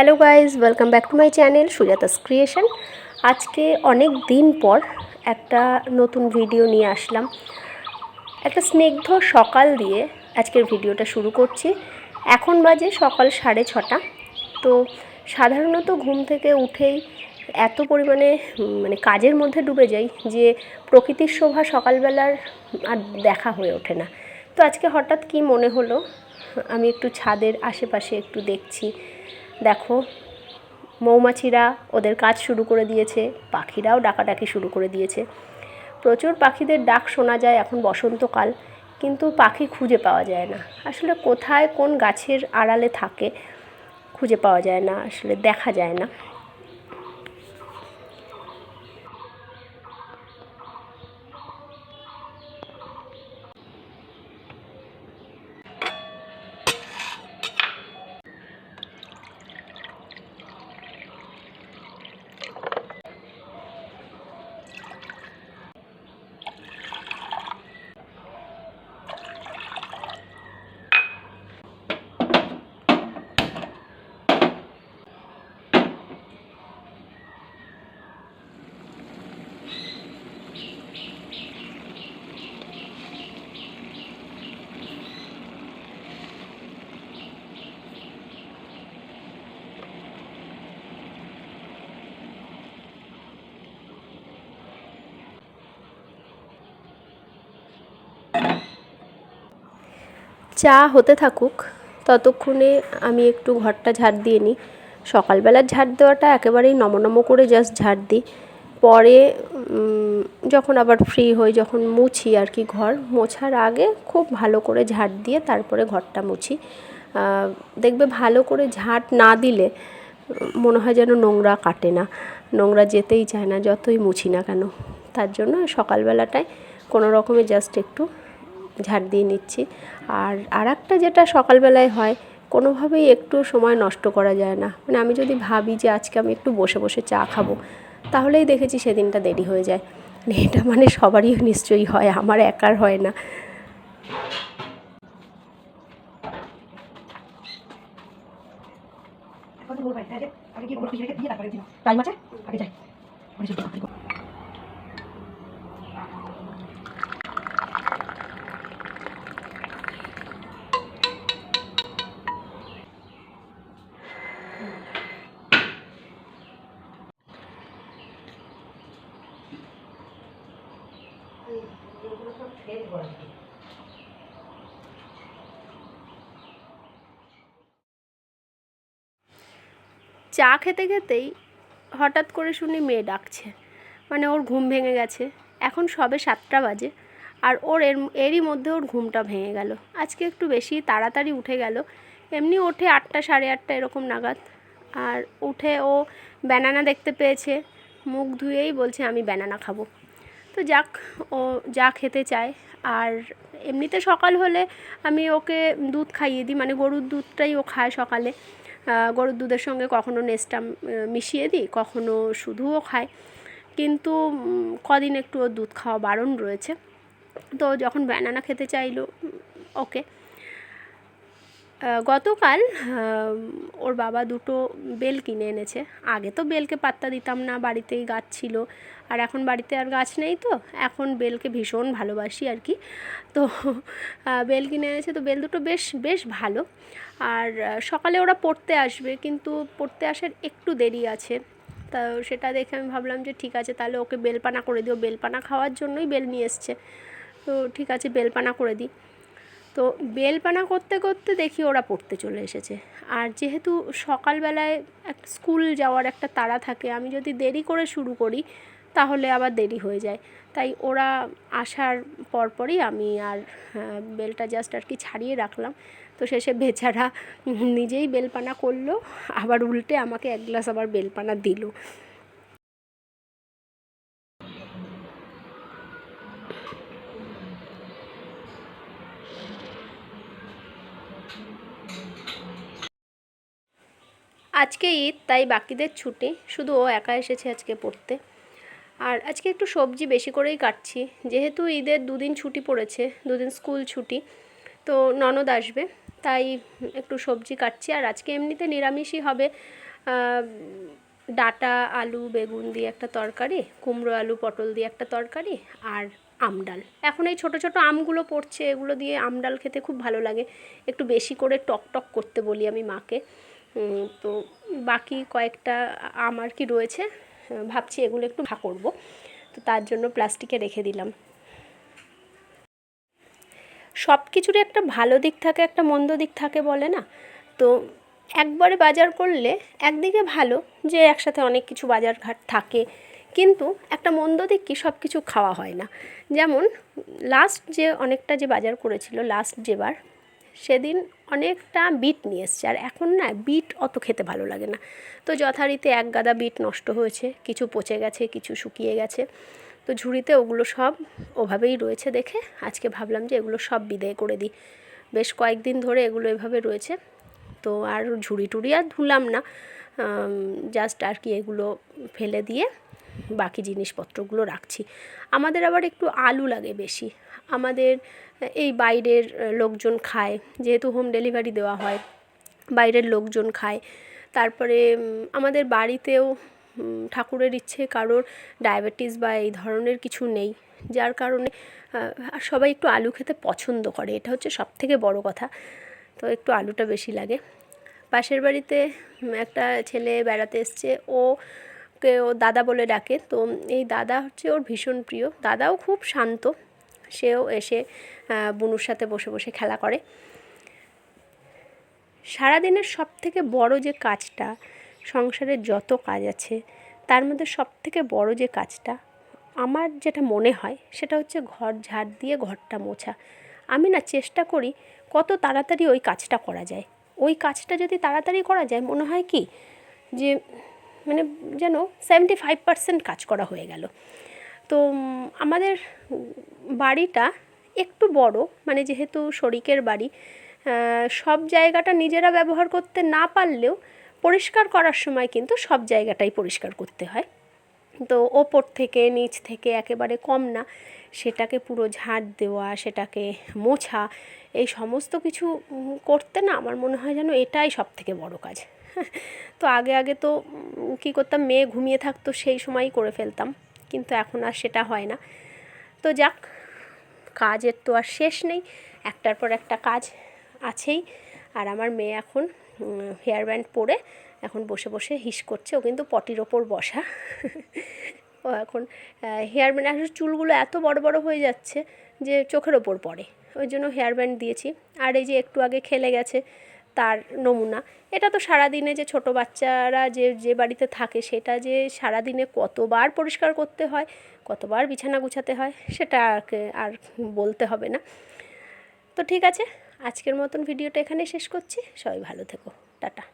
Hello guys welcome back to my channel Sujata's creation. আজকে অনেক দিন পর একটা নতুন ভিডিও নিয়ে আসলাম। একটা স্নিগ্ধ সকাল দিয়ে আজকের ভিডিওটা শুরু করছি। এখন বাজে সকাল সাড়ে ছটা। তো সাধারণত ঘুম থেকে উঠেই এত পরিমাণে মানে কাজের মধ্যে ডুবে যাই যে প্রকৃতির শোভা সকালবেলার আর দেখা হয়ে ওঠে না। তো আজকে হঠাৎ কি মনে হলো? আমি একটু ছাদের আশেপাশে একটু দেখছি। দেখো, মৌমাছিরা ওদের কাজ শুরু করে দিয়েছে, পাখিরাও ডাকাডাকি শুরু করে দিয়েছে। প্রচুর পাখিদের ডাক শোনা যায় এখন বসন্তকাল, কিন্তু পাখি খুঁজে পাওয়া যায় না। আসলে কোথায় কোন গাছের আড়ালে থাকে খুঁজে পাওয়া যায় না, আসলে দেখা যায় না। চা হতে থাকুক, ততক্ষণে আমি একটু ঘরটা ঝাড় দিয়ে নিই। সকালবেলার ঝাড় দেওয়াটা একেবারেই নমনম করে জাস্ট ঝাড় দিই। পরে যখন আবার ফ্রি হই, যখন মুছি আর কি ঘর, মোছার আগে খুব ভালো করে ঝাড় দিয়ে তারপরে ঘরটা মুছি। দেখবে ভালো করে ঝাড় না দিলে, মনে হয় যেন নোংরা কাটে না। নোংরা যেতেই চায় না, যতই মুছি না কেন। তার জন্য সকালবেলাটায় কোনো রকমে জাস্ট একটু ঝাড় দিয়ে নিচ্ছি। আর আর একটা যেটা সকালবেলায় হয়, কোনোভাবেই একটু সময় নষ্ট করা যায় না। মানে আমি যদি ভাবি যে আজকে আমি একটু বসে বসে চা খাব, তাহলেই দেখেছি সেদিনটা দেরি হয়ে যায়। মানে এটা মানে সবারই নিশ্চয়ই হয়, আমার একার হয় না। আগে যাই। চা খেতে খেতেই হঠাৎ করে শুনি মেয়ে ডাকছে। মানে ওর ঘুম ভেঙে গেছে। এখন সবে সাতটা বাজে আর ওর এর, এরই মধ্যে ওর ঘুমটা ভেঙে গেল। আজকে একটু বেশি তাড়াতাড়ি উঠে গেল। এমনি ওঠে আটটা, সাড়ে আটটা এরকম নাগাদ। আর উঠে ও ব্যানানা দেখতে পেয়েছে। মুখ ধুয়েই বলছে, আমি ব্যানানা খাব। তো যাক, ও যা খেতে চায়। আর এমনিতে সকাল হলে আমি ওকে দুধ খাইয়ে দিই। মানে গরুর দুধটাই ও খায় সকালে। গরুর দুধের সঙ্গে কখনো নেস্টা মিশিয়ে দিই, কখনো শুধুও খায় কিন্তু কদিন একটু ওর দুধ খাওয়া বারণ রয়েছে। তো যখন ব্যানানা খেতে চাইলো ওকে গতকাল ওর বাবা দুটো বেল কিনে এনেছে। আগে তো বেলকে পাত্তা দিতাম না, বাড়িতেই গাছ ছিল। আর এখন বাড়িতে আর গাছ নেই তো, এখন বেলকে ভীষণ ভালোবাসি আর কি। তো বেল কিনে এনেছে, তো বেল দুটো বেশ বেশ ভালো। আর সকালে ওরা পড়তে আসবে, কিন্তু পড়তে আসার একটু দেরি আছে। তা সেটা দেখে আমি ভাবলাম যে ঠিক আছে, তাহলে ওকে বেলপানা করে দিও। বেলপানা খাওয়ার জন্যই বেল নিয়ে এসছে। তো ঠিক আছে, বেলপানা করে দিই। তো বেলপানা করতে করতে দেখি ওরা পড়তে চলে এসেছে। আর যেহেতু সকালবেলায় এক স্কুল যাওয়ার একটা তাড়া থাকে, আমি যদি দেরি করে শুরু করি, তাহলে আবার দেরি হয়ে যায়। তাই ওরা আসার পরপরই আমি আর বেলটা জাস্ট আর কি ছাড়িয়ে রাখলাম। তো শেষে বেচারা নিজেই বেলপানা করল, আবার উল্টে আমাকে এক গ্লাস আবার বেলপানা দিল। আজকে ঈদ, তাই বাকিদের ছুটি। শুধু ও একা এসেছে আজকে পড়তে। আর আজকে একটু সবজি বেশি করেই কাটছি। যেহেতু ঈদের দুদিন ছুটি পড়েছে, দুদিন স্কুল ছুটি, তো ননদ আসবে, তাই একটু সবজি কাটছি। আর আজকে এমনিতে নিরামিষই হবে ডাটা, আলু, বেগুন দিয়ে একটা তরকারি, কুমড়ো, আলু, পটল দিয়ে একটা তরকারি আর আমডাল এখন এই ছোটো ছোটো আমগুলো পড়ছে, এগুলো দিয়ে আমডাল খেতে খুব ভালো লাগে। একটু বেশি করে টক টক করতে বলি আমি মাকে। তো বাকি কয়েকটা আম আর কি রয়েছে ভাবছি এগুলো একটু ভা করব। তো তার জন্য প্লাস্টিকে রেখে দিলাম। সব কিছুরই একটা ভালো দিক থাকে, একটা মন্দ দিক থাকে বলে না? তো একবারে বাজার করলে একদিকে ভালো যে একসাথে অনেক কিছু বাজার ঘাট থাকে, কিন্তু একটা মন্দ দিক কি? সব কিছু খাওয়া হয় না। যেমন লাস্ট যে অনেকটা যে বাজার করেছিল লাস্ট যেবার সেদিন অনেকটা বিট নিয়ে এসছে। আর এখন না বিট অত খেতে ভালো লাগে না। তো যথারীতি এক গাদা বিট নষ্ট হয়েছে। কিছু পচে গেছে, কিছু শুকিয়ে গেছে। তো ঝুড়িতে ওগুলো সব ওভাবেই রয়েছে দেখে আজকে ভাবলাম যে এগুলো সব বিদায় করে দিই। বেশ কয়েকদিন ধরে এগুলো এভাবে রয়েছে। তো আর ঝুড়ি টুড়ি আর ধুলাম না। জাস্ট আর কি এগুলো ফেলে দিয়ে বাকি জিনিসপত্রগুলো রাখছি। আমাদের আবার একটু আলু লাগে বেশি। আমাদের এই বাইরের লোকজন খায়, যেহেতু হোম ডেলিভারি দেওয়া হয়, বাইরের লোকজন খায়। তারপরে আমাদের বাড়িতেও ঠাকুরের ইচ্ছে কারোর ডায়াবেটিস বা এই ধরনের কিছু নেই। যার কারণে আর সবাই একটু আলু খেতে পছন্দ করে, এটা হচ্ছে সব থেকে বড় কথা। তো একটু আলুটা বেশি লাগে। পাশের বাড়িতে একটা ছেলে বেড়াতে এসছে, ও কে, ও দাদা বলে ডাকে। তো এই দাদা হচ্ছে ওর ভীষণ প্রিয়। দাদাও খুব শান্ত। সেও এসে বুনুর সাথে বসে বসে খেলা করে। সারাদিনের সব থেকে বড় যে কাজটা সংসারের যত কাজ আছে, তার মধ্যে সব থেকে বড় যে কাজটা, আমার যেটা মনে হয়, সেটা হচ্ছে ঘর ঝাড় দিয়ে ঘরটা মোছা। আমি না চেষ্টা করি কত তাড়াতাড়ি ওই কাজটা করা যায়। ওই কাজটা যদি তাড়াতাড়ি করা যায়, মনে হয় কি? যে মানে যেন সেভেন্টি ফাইভ পার্সেন্ট কাজ করা হয়ে গেল। তো আমাদের বাড়িটা একটু বড় মানে যেহেতু শরিকের বাড়ি সব জায়গাটা নিজেরা ব্যবহার করতে না পারলেও পরিষ্কার করার সময় কিন্তু সব জায়গাটাই পরিষ্কার করতে হয়। তো ওপর থেকে, নিচ থেকে একেবারে কম না, সেটাকে পুরো ঝাড় দেওয়া, সেটাকে মোছা, এই সমস্ত কিছু করতে না আমার মনে হয় যেন এটাই সব থেকে বড় কাজ। তো আগে আগে তো কী করতাম, মেয়ে ঘুমিয়ে থাকতো সেই সময়ই করে ফেলতাম। কিন্তু এখন আর সেটা হয় না। তো যাক, কাজের তো আর শেষ নেই, একটার পর একটা কাজ আছেই। আর আমার মেয়ে এখন হেয়ার ব্যান্ড পরে এখন বসে বসে হিস করছে, ও কিন্তু পটির ওপর বসা। ও এখন হেয়ার ব্যান্ড আসলে চুলগুলো এত বড় বড় হয়ে যাচ্ছে যে চোখের ওপর পড়ে। ওই জন্য হেয়ার ব্যান্ড দিয়েছি। আর এই যে একটু আগে খেলে গেছে তার নমুনা। এটা তো সারাদিনে যে ছোট বাচ্চারা যে যে বাড়িতে থাকে, সেটা যে সারাদিনে কতবার পরিষ্কার করতে হয়, কতবার বিছানা গুছাতে হয়, সেটা আর বলতে হবে না। তো ঠিক আছে, আজকের মতন ভিডিওটা এখানে শেষ করছি। সবাই ভালো থেকো। টাটা।